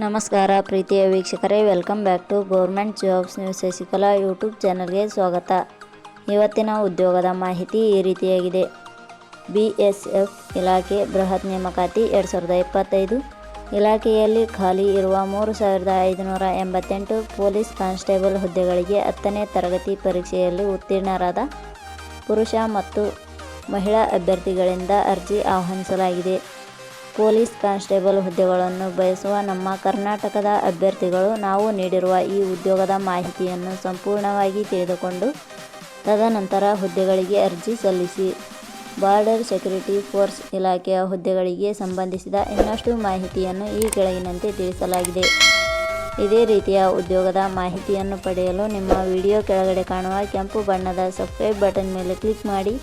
ನಮಸ್ಕಾರ ಪ್ರೀತಿಯ ವೀಕ್ಷಕರೇ welcome back to government jobs news Shashikala YouTube ಚಾನಲ್ಗೆ ಸ್ವಾಗತ. ಇವತ್ತಿನ ಉದ್ಯೋಗದ ಮಾಹಿತಿ ಈ ರೀತಿಯಾಗಿದೆ. ಬಿ ಎಸ್ ಎಫ್ ಇಲಾಖೆ ಬೃಹತ್ ನೇಮಕಾತಿ ಎರಡು ಸಾವಿರದ ಇಪ್ಪತ್ತೈದು. ಇಲಾಖೆಯಲ್ಲಿ ಖಾಲಿ ಇರುವ ಮೂರು ಸಾವಿರದ ಐದುನೂರ ಎಂಬತ್ತೆಂಟು ಪೊಲೀಸ್ ಕಾನ್ಸ್ಟೇಬಲ್ ಹುದ್ದೆಗಳಿಗೆ ಹತ್ತನೇ ತರಗತಿ ಪರೀಕ್ಷೆಯಲ್ಲಿ ಉತ್ತೀರ್ಣರಾದ ಪುರುಷ ಮತ್ತು ಮಹಿಳಾ ಅಭ್ಯರ್ಥಿಗಳಿಂದ ಅರ್ಜಿ ಆಹ್ವಾನಿಸಲಾಗಿದೆ. ಪೊಲೀಸ್ ಕಾನ್ಸ್ಟೇಬಲ್ ಹುದ್ದೆಗಳನ್ನು ಬಯಸುವ ನಮ್ಮ ಕರ್ನಾಟಕದ ಅಭ್ಯರ್ಥಿಗಳು, ನಾವು ನೀಡಿರುವ ಈ ಉದ್ಯೋಗದ ಮಾಹಿತಿಯನ್ನು ಸಂಪೂರ್ಣವಾಗಿ ತಿಳಿದುಕೊಂಡು ತದನಂತರ ಹುದ್ದೆಗಳಿಗೆ ಅರ್ಜಿ ಸಲ್ಲಿಸಿ, ಬಾರ್ಡರ್ ಸೆಕ್ಯುರಿಟಿ ಫೋರ್ಸ್ ಇಲಾಖೆಯ ಹುದ್ದೆಗಳಿಗೆ ಸಂಬಂಧಿಸಿದ ಇನ್ನಷ್ಟು ಮಾಹಿತಿಯನ್ನು ಈ ಕೆಳಗಿನಂತೆ ತಿಳಿಸಲಾಗಿದೆ. ಇದೇ ರೀತಿಯ ಉದ್ಯೋಗದ ಮಾಹಿತಿಯನ್ನು ಪಡೆಯಲು ನಿಮ್ಮ ವಿಡಿಯೋ ಕೆಳಗಡೆ ಕಾಣುವ ಕೆಂಪು ಬಣ್ಣದ ಸಬ್ಸ್ಕ್ರೈಬ್ ಬಟನ್ ಮೇಲೆ ಕ್ಲಿಕ್ ಮಾಡಿ,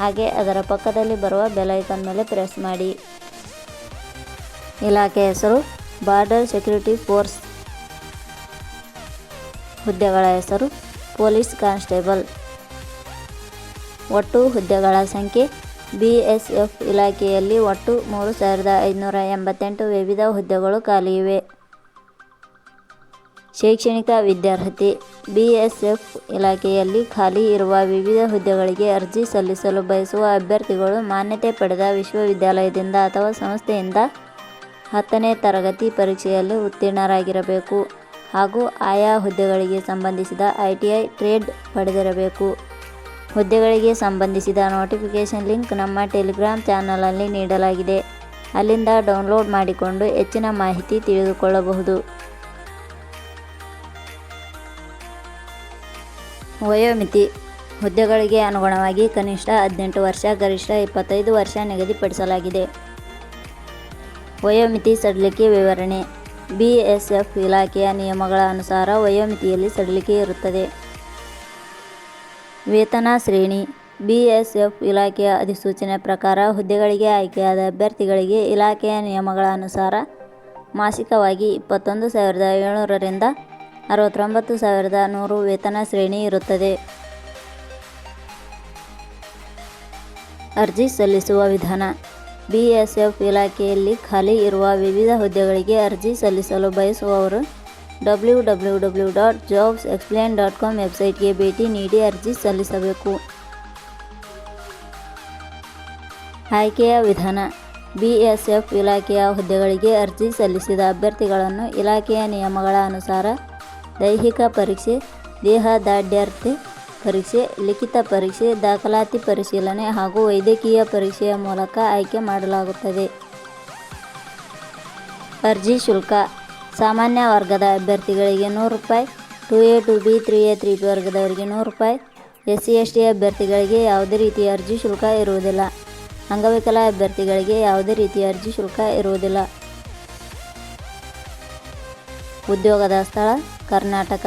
ಹಾಗೆ ಅದರ ಪಕ್ಕದಲ್ಲಿ ಬರುವ ಬೆಲ್ ಐಕಾನ್ ಮೇಲೆ ಪ್ರೆಸ್ ಮಾಡಿ. ಇಲಾಖೆ ಹೆಸರು ಬಾರ್ಡರ್ ಸೆಕ್ಯೂರಿಟಿ ಫೋರ್ಸ್ ಹುದ್ದೆಗಳ ಹೆಸರು ಪೊಲೀಸ್ ಕಾನ್ಸ್ಟೇಬಲ್. ಒಟ್ಟು ಹುದ್ದೆಗಳ ಸಂಖ್ಯೆ ಬಿ ಎಸ್ ಎಫ್ ಇಲಾಖೆಯಲ್ಲಿ ಒಟ್ಟು ಮೂರು ಸಾವಿರದ ಐದುನೂರ ಎಂಬತ್ತೆಂಟು ವಿವಿಧ ಹುದ್ದೆಗಳು ಖಾಲಿ ಇವೆ. ಶೈಕ್ಷಣಿಕ ವಿದ್ಯಾರ್ಹತೆ ಬಿ ಎಸ್ ಎಫ್ ಇಲಾಖೆಯಲ್ಲಿ ಖಾಲಿ ಇರುವ ವಿವಿಧ ಹುದ್ದೆಗಳಿಗೆ ಅರ್ಜಿ ಸಲ್ಲಿಸಲು ಬಯಸುವ ಅಭ್ಯರ್ಥಿಗಳು ಮಾನ್ಯತೆ ಪಡೆದ ವಿಶ್ವವಿದ್ಯಾಲಯದಿಂದ ಅಥವಾ ಸಂಸ್ಥೆಯಿಂದ ಹತ್ತನೇ ತರಗತಿ ಪರೀಕ್ಷೆಯಲ್ಲಿ ಉತ್ತೀರ್ಣರಾಗಿರಬೇಕು ಹಾಗೂ ಆಯಾ ಹುದ್ದೆಗಳಿಗೆ ಸಂಬಂಧಿಸಿದ ಐ ಟಿ ಐ ಟ್ರೇಡ್ ಪಡೆದಿರಬೇಕು. ಹುದ್ದೆಗಳಿಗೆ ಸಂಬಂಧಿಸಿದ ನೋಟಿಫಿಕೇಷನ್ ಲಿಂಕ್ ನಮ್ಮ ಟೆಲಿಗ್ರಾಮ್ ಚಾನಲಲ್ಲಿ ನೀಡಲಾಗಿದೆ. ಅಲ್ಲಿಂದ ಡೌನ್ಲೋಡ್ ಮಾಡಿಕೊಂಡು ಹೆಚ್ಚಿನ ಮಾಹಿತಿ ತಿಳಿದುಕೊಳ್ಳಬಹುದು. ವಯೋಮಿತಿ ಹುದ್ದೆಗಳಿಗೆ ಅನುಗುಣವಾಗಿ ಕನಿಷ್ಠ ಹದಿನೆಂಟು ವರ್ಷ, ಗರಿಷ್ಠ ಇಪ್ಪತ್ತೈದು ವರ್ಷ ನಿಗದಿಪಡಿಸಲಾಗಿದೆ. ವಯೋಮಿತಿ ಸಡಿಲಿಕೆ ವಿವರಣೆ. ಬಿ ಎಸ್ ಎಫ್ ಇಲಾಖೆಯ ನಿಯಮಗಳ ಅನುಸಾರ ವಯೋಮಿತಿಯಲ್ಲಿ ಸಡಿಲಿಕೆ ಇರುತ್ತದೆ. ವೇತನ ಶ್ರೇಣಿ. ಬಿ ಎಸ್ ಎಫ್ ಇಲಾಖೆಯ ಅಧಿಸೂಚನೆ ಪ್ರಕಾರ ಹುದ್ದೆಗಳಿಗೆ ಆಯ್ಕೆಯಾದ ಅಭ್ಯರ್ಥಿಗಳಿಗೆ ಇಲಾಖೆಯ ನಿಯಮಗಳ ಅನುಸಾರ ಮಾಸಿಕವಾಗಿ ಇಪ್ಪತ್ತೊಂದು ಸಾವಿರದ ಏಳ್ನೂರರಿಂದ ಅರವತ್ತೊಂಬತ್ತು ಸಾವಿರದ ನೂರು ವೇತನ ಶ್ರೇಣಿ ಇರುತ್ತದೆ. ಅರ್ಜಿ ಸಲ್ಲಿಸುವ ವಿಧಾನ. ಬಿ ಎಸ್ ಎಫ್ ಇಲಾಖೆಯಲ್ಲಿ ಖಾಲಿ ಇರುವ ವಿವಿಧ ಹುದ್ದೆಗಳಿಗೆ ಅರ್ಜಿ ಸಲ್ಲಿಸಲು ಬಯಸುವವರು W W W dot jobs explain dot com ವೆಬ್ಸೈಟ್ಗೆ ಭೇಟಿ ನೀಡಿ ಅರ್ಜಿ ಸಲ್ಲಿಸಬೇಕು. ಆಯ್ಕೆಯ ವಿಧಾನ. ಬಿ ಎಸ್ ಎಫ್ ಇಲಾಖೆಯ ಹುದ್ದೆಗಳಿಗೆ ಅರ್ಜಿ ಸಲ್ಲಿಸಿದ ಅಭ್ಯರ್ಥಿಗಳನ್ನು ಇಲಾಖೆಯ ನಿಯಮಗಳ ಅನುಸಾರ ದೈಹಿಕ ಪರೀಕ್ಷೆ ದೇಹದಾಢ್ಯತೆ ಪರೀಕ್ಷೆ, ಲಿಖಿತ ಪರೀಕ್ಷೆ, ದಾಖಲಾತಿ ಪರಿಶೀಲನೆ ಹಾಗೂ ವೈದ್ಯಕೀಯ ಪರೀಕ್ಷೆಯ ಮೂಲಕ ಆಯ್ಕೆ ಮಾಡಲಾಗುತ್ತದೆ. ಅರ್ಜಿ ಶುಲ್ಕ. ಸಾಮಾನ್ಯ ವರ್ಗದ ಅಭ್ಯರ್ಥಿಗಳಿಗೆ ನೂರು ರೂಪಾಯಿ two A two B three A three B ವರ್ಗದವರಿಗೆ ನೂರು ರೂಪಾಯಿ. ಎಸ್ ಸಿ ಎಸ್ ಟಿ ಅಭ್ಯರ್ಥಿಗಳಿಗೆ ಯಾವುದೇ ರೀತಿಯ ಅರ್ಜಿ ಶುಲ್ಕ ಇರುವುದಿಲ್ಲ. ಅಂಗವಿಕಲ ಅಭ್ಯರ್ಥಿಗಳಿಗೆ ಯಾವುದೇ ರೀತಿಯ ಅರ್ಜಿ ಶುಲ್ಕ ಇರುವುದಿಲ್ಲ. ಉದ್ಯೋಗದ ಸ್ಥಳ, ಕರ್ನಾಟಕ.